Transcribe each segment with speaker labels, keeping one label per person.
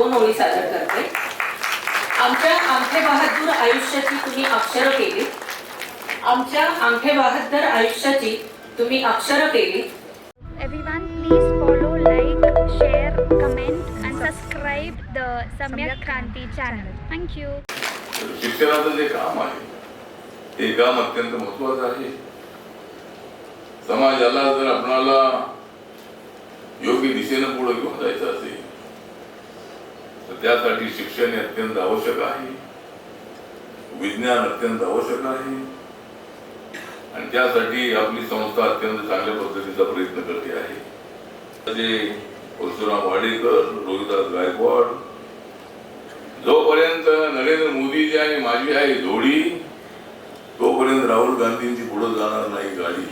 Speaker 1: दोन ओळी सादर करते. आमच्या आंठे बहादूर आयुष्याची तुम्ही अक्षरं केली. आमच्या आंठे बहादर आयुष्याची तुम्ही अक्षरं केली.
Speaker 2: Everyone, please follow, like, share, comment, and subscribe the Samyak Kranti channel. Thank you.
Speaker 3: शिक्षणाचं जे काम आहे ते काम अत्यंत महत्वाचं आहे. समाजाला जर आपणाला योग्य दिशेनं पुढे घेऊन जायचं असेल तर त्यासाठी शिक्षण हे अत्यंत आवश्यक आहे. विज्ञान अत्यंत आवश्यक आहे. आणि त्यासाठी आपली संस्था अत्यंत चांगल्या पद्धतीचा प्रयत्न करते आहे. जे परशुराम वाडेकर रोहिदास गायकवाड जोपर्यंत नरेंद्र मोदीजी आणि माझी आहे जोडी तोपर्यंत राहुल गांधींची पुढे जाणार नाही गाडी.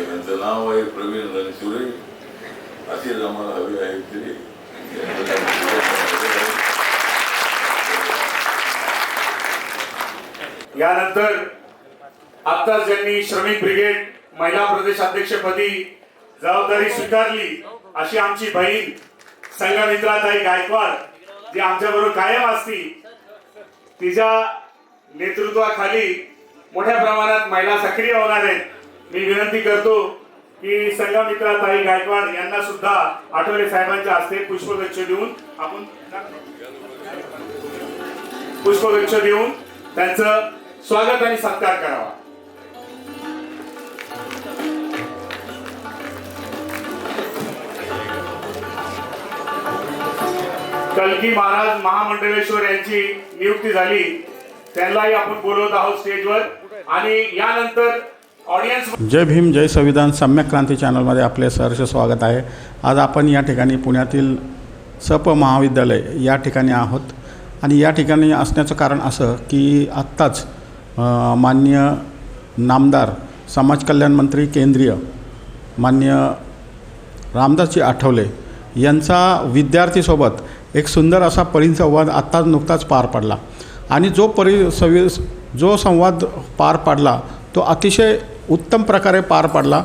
Speaker 3: यांचं नाव आहे प्रवीण रणशिवरे असेच आम्हाला हवी आहे तरी
Speaker 4: यानंतर आता ज्यांनी श्रमिक ब्रिगेड महिला प्रदेश अध्यक्षपदी जबाबदारी स्वीकारली अशी आमची बहीण संघमित्राताई गायकवाड जी आमच्याबरोबर कायम असती तिच्या नेतृत्वाखाली मोठ्या प्रमाणात महिला सक्रिय होणार आहेत. मी विनंती करतो की संघमित्राताई गायकवाड यांना सुद्धा आठवले साहेबांच्या हस्ते पुष्पगुच्छ देऊन आपण पुष्पगुच्छ देऊन त्यांचं स्वागत आणि सत्कार करावा. कलकी महाराज महामंडळेश्वर यांची नियुक्ती झाली त्यांनाही आपण बोलवत आहोत स्टेजवर आणि यानंतर
Speaker 5: जय भीम जय संविधान सम्यक क्रांती चॅनलमध्ये आपले सहर्ष स्वागत आहे. आज आपण या ठिकाणी पुण्यातील सप महाविद्यालय या ठिकाणी आहोत. आणि या ठिकाणी असण्याचं कारण असं की आत्ताच मान्य माननीय नामदार समाज कल्याण मंत्री केंद्रीय मान्य रामदासजी आठवले यांचा विद्यार्थीसोबत एक सुंदर असा परिसंवाद आत्ताच नुकताच पार पडला. आणि जो परि सवि जो संवाद पार पाडला तो अतिशय उत्तम प्रकारे पार पडला.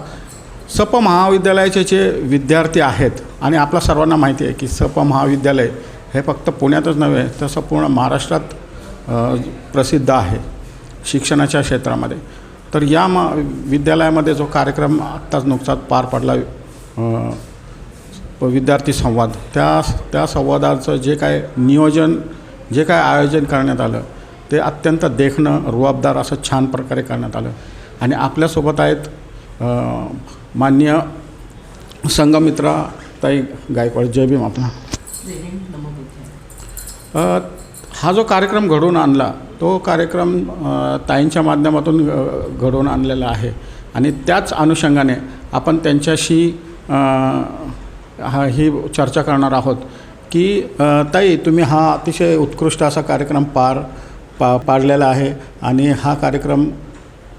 Speaker 5: सप महाविद्यालयाचे जे विद्यार्थी आहेत आणि आपल्या सर्वांना माहिती आहे की सप महाविद्यालय हे फक्त पुण्यातच नव्हे तर संपूर्ण महाराष्ट्रात प्रसिद्ध आहे शिक्षणाच्या क्षेत्रामध्ये. तर या म विद्यालयामध्ये जो कार्यक्रम आत्ताच नुकताच पार पडला विद्यार्थी संवाद त्या त्या संवादाचं जे काय नियोजन जे काय आयोजन करण्यात आलं ते अत्यंत देखणं रुबाबदार असं छान प्रकारे करण्यात आलं. आणि आपल्यासोबत आहेत मान्य माननीय संघमित्रा ताई गायकवाड. जय भीम आपला. हा जो कार्यक्रम घडवून आणला तो कार्यक्रम ताईंच्या माध्यमातून घडवून आणलेला आहे. आणि त्याच अनुषंगाने आपण त्यांच्याशी हा ही चर्चा करणार आहोत की ताई तुम्ही हा अतिशय उत्कृष्ट असा कार्यक्रम पार पा पाडलेला आहे. आणि हा कार्यक्रम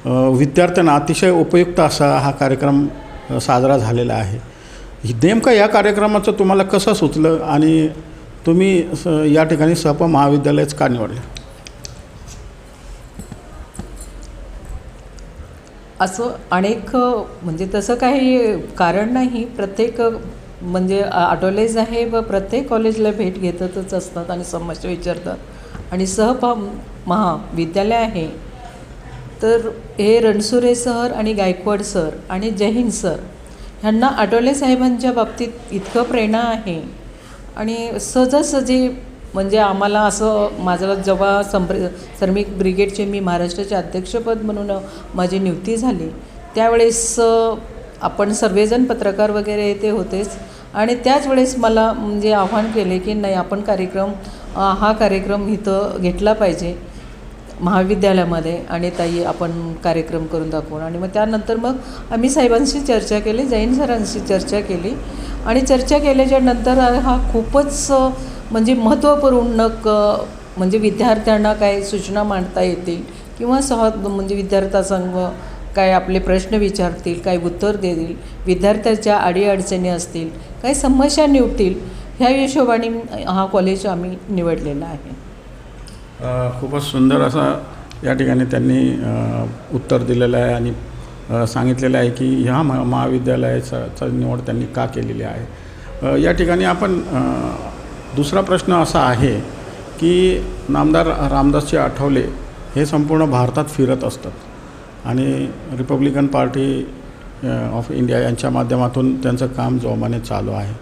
Speaker 5: विद्यार्थ्यांना अतिशय उपयुक्त असा हा कार्यक्रम साजरा झालेला आहे. नेमकं या कार्यक्रमाचं तुम्हाला कसं सुचलं आणि तुम्ही स या ठिकाणी सप महाविद्यालयच का निवडलं?
Speaker 6: असं अनेक म्हणजे तसं काही कारण नाही. प्रत्येक म्हणजे आठवलेच आहे व प्रत्येक कॉलेजला भेट घेतातच असतात आणि समस्या विचारतात. आणि सहपा महाविद्यालय आहे. तर हे रणसुरे सर आणि गायकवाड सर आणि जयहिंद सर ह्यांना आठवले साहेबांच्या बाबतीत इतकं प्रेरणा आहे. आणि सहजासहजी म्हणजे आम्हाला असं माझं जेव्हा संप्र श्रमिक ब्रिगेडचे मी महाराष्ट्राचे अध्यक्षपद म्हणून माझी नियुक्ती झाली त्यावेळेस आपण सर्वजण पत्रकार वगैरे ते होतेच. आणि त्याच वेळेस मला म्हणजे आव्हान केले की नाही आपण कार्यक्रम हा कार्यक्रम इथं घेतला पाहिजे. महाविद्यालयामध्ये आणि ताई आपण कार्यक्रम करून दाखवून. आणि मग त्यानंतर मग आम्ही साहेबांशी चर्चा केली जैन सरांशी चर्चा केली. आणि चर्चा केल्याच्यानंतर हा खूपच म्हणजे महत्त्वपूर्ण क म्हणजे विद्यार्थ्यांना काय सूचना मांडता येतील किंवा सह म्हणजे विद्यार्थ्यासंघ काय आपले प्रश्न विचारतील काय उत्तर देतील विद्यार्थ्याच्या अडीअडचणी असतील काही समस्या निवडतील ह्या हिशोबाने हा कॉलेज आम्ही निवडलेला आहे.
Speaker 5: खूपच सुंदर असा या ठिकाणी त्यांनी उत्तर दिलेलं आहे आणि सांगितलेलं आहे की ह्या महा महाविद्यालयाचा निवड त्यांनी का केलेली आहे? या ठिकाणी आपण दुसरा प्रश्न असा आहे की नामदार रामदासजी आठवले हे संपूर्ण भारतात फिरत असतात आणि रिपब्लिकन पार्टी ऑफ इंडिया यांच्या माध्यमातून त्यांचं काम जोमाने चालू आहे.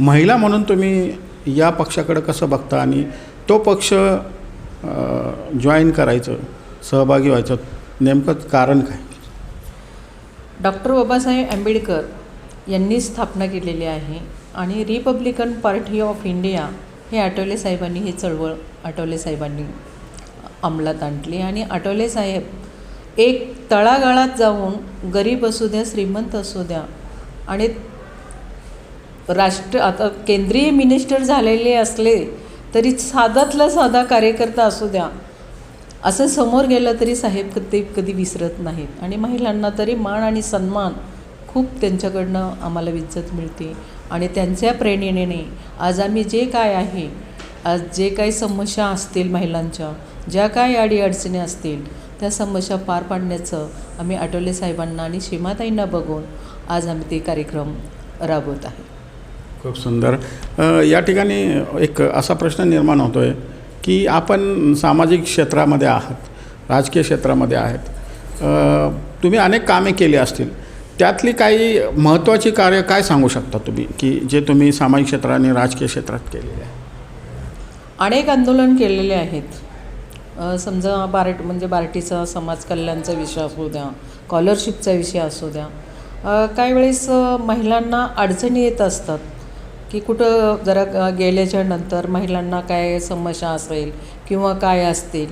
Speaker 5: महिला म्हणून तुम्ही या पक्षाकडे कसं बघता आणि तो पक्ष जॉईन करायचं सहभागी व्हायचं. नेमकं कारण काय?
Speaker 6: डॉक्टर बाबासाहेब आंबेडकर यांनी स्थापना केलेली आहे आणि रिपब्लिकन पार्टी ऑफ इंडिया हे आठवले साहेबांनी ही चळवळ आठवले साहेबांनी अंमलात आणली. आणि आठवले साहेब एक तळागाळात जाऊन गरीब असू द्या श्रीमंत असू द्या आणि राष्ट्र आता केंद्रीय मिनिस्टर झालेले असले तरी साधातला साधा कार्यकर्ता असू द्या. असं समोर गेलं तरी साहेब ते कधी विसरत नाहीत. आणि महिलांना तरी मान आणि सन्मान खूप त्यांच्याकडनं आम्हाला इज्जत मिळते. आणि त्यांच्या प्रेरणेने आज आम्ही जे काय आहे आज जे काही समस्या असतील महिलांच्या ज्या काय अडीअडचणी असतील त्या समस्या पार पाडण्याचं आम्ही आठवले साहेबांना आणि सीमाताईंना बघून आज आम्ही ते कार्यक्रम राबवत आहे.
Speaker 5: खूप सुंदर. या ठिकाणी एक असा प्रश्न निर्माण होतो आहे की आपण सामाजिक क्षेत्रामध्ये आहात राजकीय क्षेत्रामध्ये आहेत. तुम्ही अनेक कामे केली असतील. त्यातली काही महत्त्वाची कार्य काय सांगू शकता तुम्ही की जे तुम्ही सामाजिक क्षेत्रात आणि राजकीय क्षेत्रात केलेले आहे?
Speaker 6: अनेक आंदोलन केलेले आहेत. समजा बार्ट म्हणजे बार्टीचा समाज कल्याणचा विषय असू द्या स्कॉलरशिपचा विषय असू द्या. काही वेळेस महिलांना अडचणी येत असतात. की कुठं जरा गेल्याच्यानंतर महिलांना काय समस्या असेल किंवा काय असतील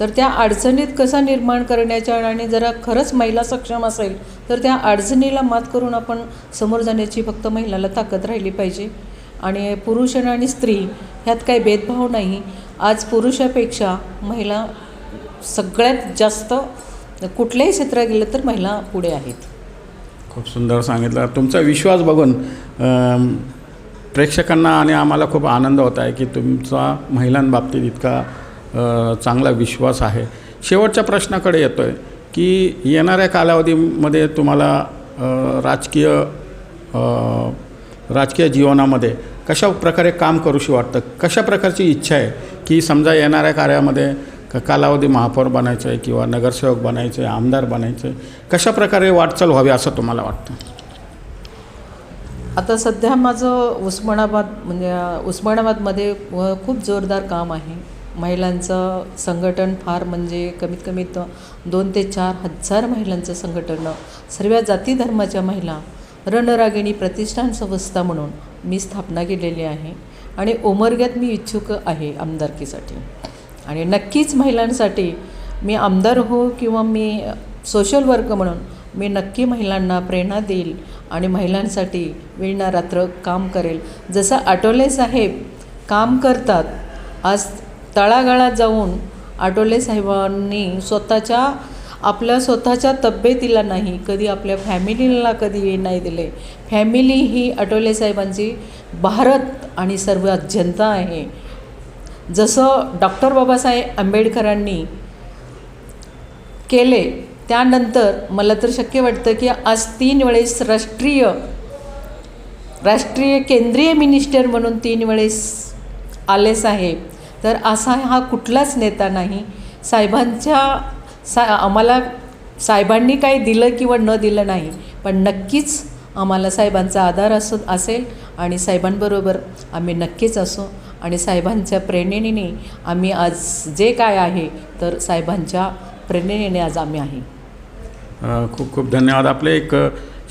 Speaker 6: तर त्या अडचणीत कसा निर्माण करण्याच्या आणि जरा खरंच महिला सक्षम असेल तर त्या अडचणीला मात करून आपण समोर जाण्याची फक्त महिलाला ताकद राहिली पाहिजे. आणि पुरुष आणि स्त्री ह्यात काही भेदभाव नाही. आज पुरुषापेक्षा महिला सगळ्यात जास्त कुठल्याही क्षेत्रात गेलं तर महिला पुढे आहेत.
Speaker 5: खूप सुंदर सांगितलं. तुमचा विश्वास बघून प्रेक्षकांना आणि आम्हाला खूप आनंद होत आहे की तुमचा महिलांबाबतीत इतका चांगला विश्वास आहे. शेवटच्या प्रश्नाकडे येतो आहे की येणाऱ्या कालावधीमध्ये तुम्हाला राजकीय राजकीय जीवनामध्ये कशा प्रकारे काम करूशी वाटतं? कशा प्रकारची इच्छा आहे की समजा येणाऱ्या कार्यामध्ये क- कालावधी महापौर बनायचं आहे किंवा नगरसेवक बनायचं आहे आमदार बनायचं आहे कशा प्रकारे वाटचाल व्हावी असं तुम्हाला वाटतं?
Speaker 6: आता सध्या माझं उस्मानाबाद म्हणजे उस्मानाबादमध्ये खूप जोरदार काम आहे. महिलांचं संघटन फार म्हणजे कमीत कमी दोन ते चार हजार महिलांचं संघटन. सर्व जाती धर्माच्या महिला रणरागिणी प्रतिष्ठान संस्था म्हणून मी स्थापना केलेली आहे. आणि उमरग्यात मी इच्छुक आहे आमदारकीसाठी. आणि नक्कीच महिलांसाठी मी आमदार हो किंवा मी सोशल वर्क म्हणून मी नक्की महिलांना प्रेरणा देईल. आणि महिलांसाठी वेळ रात्र काम करेल. जसं आटोले साहेब काम करतात आज तळागाळात जाऊन आटोले साहेबांनी स्वतःच्या आपल्या स्वतःच्या तब्येतीला नाही कधी आपल्या फॅमिलीला कधी वेळ नाही दिले. फॅमिली ही आटोले साहेबांची भारत आणि सर्व जनता आहे. जसं डॉक्टर बाबासाहेब आंबेडकरांनी केले त्यानंतर मला तर शक्य वाटतं की आज तीन वेळेस राष्ट्रीय राष्ट्रीय केंद्रीय मिनिस्टर म्हणून तीन वेळेस आले साहेब तर असा हा कुठलाच नेता नाही. साहेबांच्या सा आम्हाला साहेबांनी काही दिलं किंवा न दिलं नाही पण नक्कीच आम्हाला साहेबांचा आधार असो असेल आणि साहेबांबरोबर आम्ही नक्कीच असो आणि साहेबांच्या प्रेरणेने आम्ही आज जे काय आहे तर साहेबांच्या प्रेरणेने आज आम्ही आहे.
Speaker 5: खूप खूप धन्यवाद. आपले एक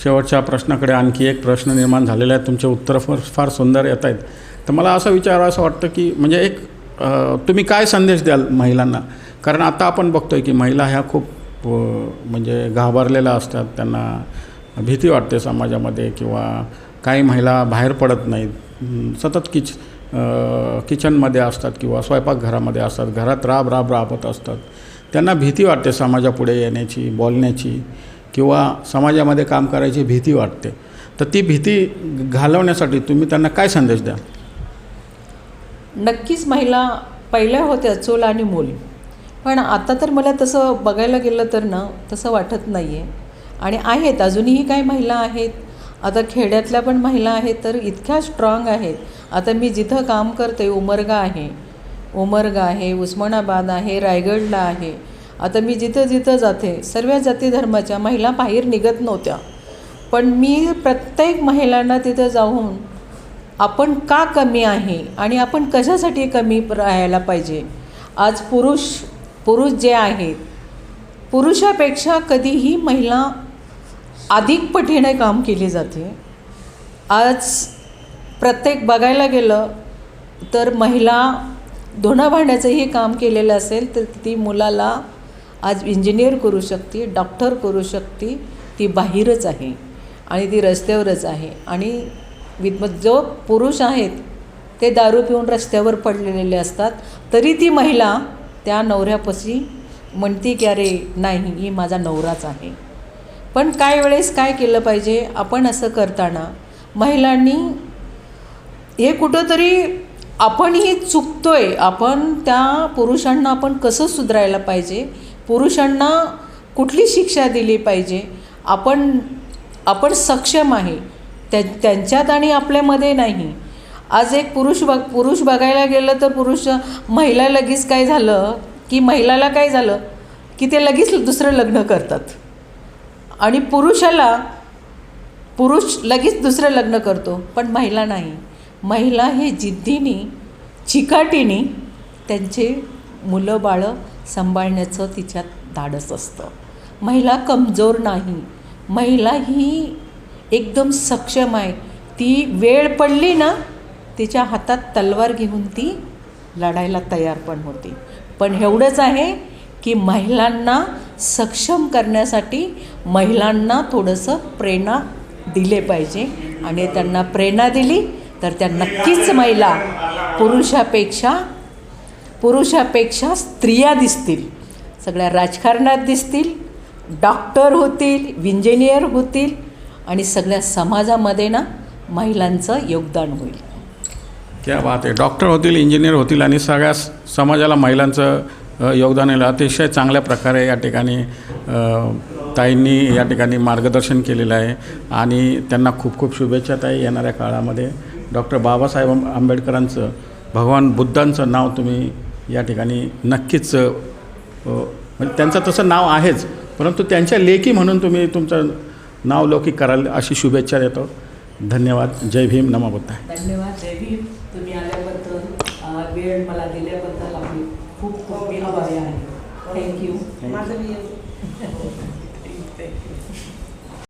Speaker 5: शेवटच्या प्रश्नाकडे आणखी एक प्रश्न निर्माण झालेला आहे. तुमचे उत्तरं फार फार सुंदर येत आहेत. तर मला असं विचारावं असं वाटतं की म्हणजे एक तुम्ही काय संदेश द्याल महिलांना? कारण आता आपण बघतो आहे की महिला ह्या खूप म्हणजे घाबरलेल्या असतात. त्यांना भीती वाटते समाजामध्ये किंवा काही महिला बाहेर पडत नाहीत. सतत किच किचनमध्ये असतात किंवा स्वयंपाकघरामध्ये असतात. घरात राब राब राबत असतात. त्यांना भीती वाटते समाजापुढे येण्याची बोलण्याची किंवा समाजामध्ये काम करायची भीती वाटते. तर ती भीती घालवण्यासाठी तुम्ही त्यांना काय संदेश द्या?
Speaker 6: नक्कीच महिला पहिल्या होत्या चूल आणि मूल. पण आता तर मला तसं बघायला गेलं तर ना तसं वाटत नाही आहे आणि आहेत अजूनही काही महिला आहेत. आता खेड्यातल्या पण महिला आहेत तर इतक्या स्ट्रॉंग आहेत. आता मी जिथं काम करते उमरगा आहे. उमरगा आहे उस्मानाबाद आहे रायगडला आहे. आता मी जिथं जिथं जाते सर्व जाती धर्माच्या महिला बाहेर निघत नव्हत्या. पण मी प्रत्येक महिलांना तिथं जाऊन आपण का कमी आहे आणि आपण कशासाठी कमी राहायला पाहिजे? आज पुरुष पुरुष जे आहेत पुरुषापेक्षा कधीही महिला अधिक पटीने काम केली जाते. आज प्रत्येक बघायला गेलं तर महिला धुणं भांड्याचंही काम केलेलं असेल तर ती मुलाला आज इंजिनियर करू शकते डॉक्टर करू शकते. ती बाहेरच आहे आणि ती रस्त्यावरच आहे. आणि विद जो पुरुष आहेत ते दारू पिऊन रस्त्यावर पडलेले असतात. तरी ती महिला त्या नवऱ्यापाशी म्हणती की अरे नाही ही माझा नवराच आहे. पण काय वेळेस काय केलं पाहिजे? आपण असं करताना महिलांनी हे कुठंतरी आपणही चुकतोय. आपण त्या पुरुषांना आपण कसं सुधारायला पाहिजे? पुरुषांना कुठली शिक्षा दिली पाहिजे? आपण आपण सक्षम आहे. त्या त्यांच्यात आणि आपल्यामध्ये नाही. आज एक पुरुष बघ पुरुष बघायला गेलं तर पुरुष महिला लगेच काय झालं? की महिलाला काय झालं? की ते लगेच दुसरं लग्न करतात. आणि पुरुषाला पुरुष लगेच दुसरं लग्न करतो पण महिला नाही. महिला हे जिद्दीने चिकाटीने त्यांचे मुलं बाळं सांभाळण्याचं तिच्यात धाडस असतं. महिला कमजोर नाही. महिला ही एकदम सक्षम आहे. ती वेळ पडली ना तिच्या हातात तलवार घेऊन ती लढायला तयार पण होती. पण एवढंच आहे की महिलांना सक्षम करण्यासाठी महिलांना थोडंसं प्रेरणा दिले पाहिजे. आणि त्यांना प्रेरणा दिली तर त्या नक्कीच महिला पुरुषापेक्षा पुरुषापेक्षा स्त्रिया दिसतील. सगळ्या राजकारणात दिसतील डॉक्टर होतील इंजिनियर होतील आणि सगळ्या समाजामध्ये ना महिलांचं योगदान होईल.
Speaker 5: क्या बात आहे. डॉक्टर होतील इंजिनियर होतील आणि सगळ्या समाजाला महिलांचं योगदान येईल. अतिशय चांगल्या प्रकारे या ठिकाणी ताईंनी या ठिकाणी मार्गदर्शन केलेलं आहे. आणि त्यांना खूप खूप शुभेच्छा ताई येणाऱ्या काळामध्ये. डॉक्टर बाबासाहेब आंब- आंबेडकरांचं भगवान बुद्धांचं नाव तुम्ही या ठिकाणी नक्कीच म्हणजे त्यांचं तसं नाव आहेच परंतु त्यांच्या लेखी म्हणून तुम्ही तुमचं नाव लौकिक कराल अशी शुभेच्छा देतो. धन्यवाद. जय भीम. नमो बुद्धाय.
Speaker 6: धन्यवाद. जय भीम. तुम्ही आल्याबद्दल वेळ मला दिल्याबद्दल आपली खूप खूप मी आभारी आहे. थँक्यू माझं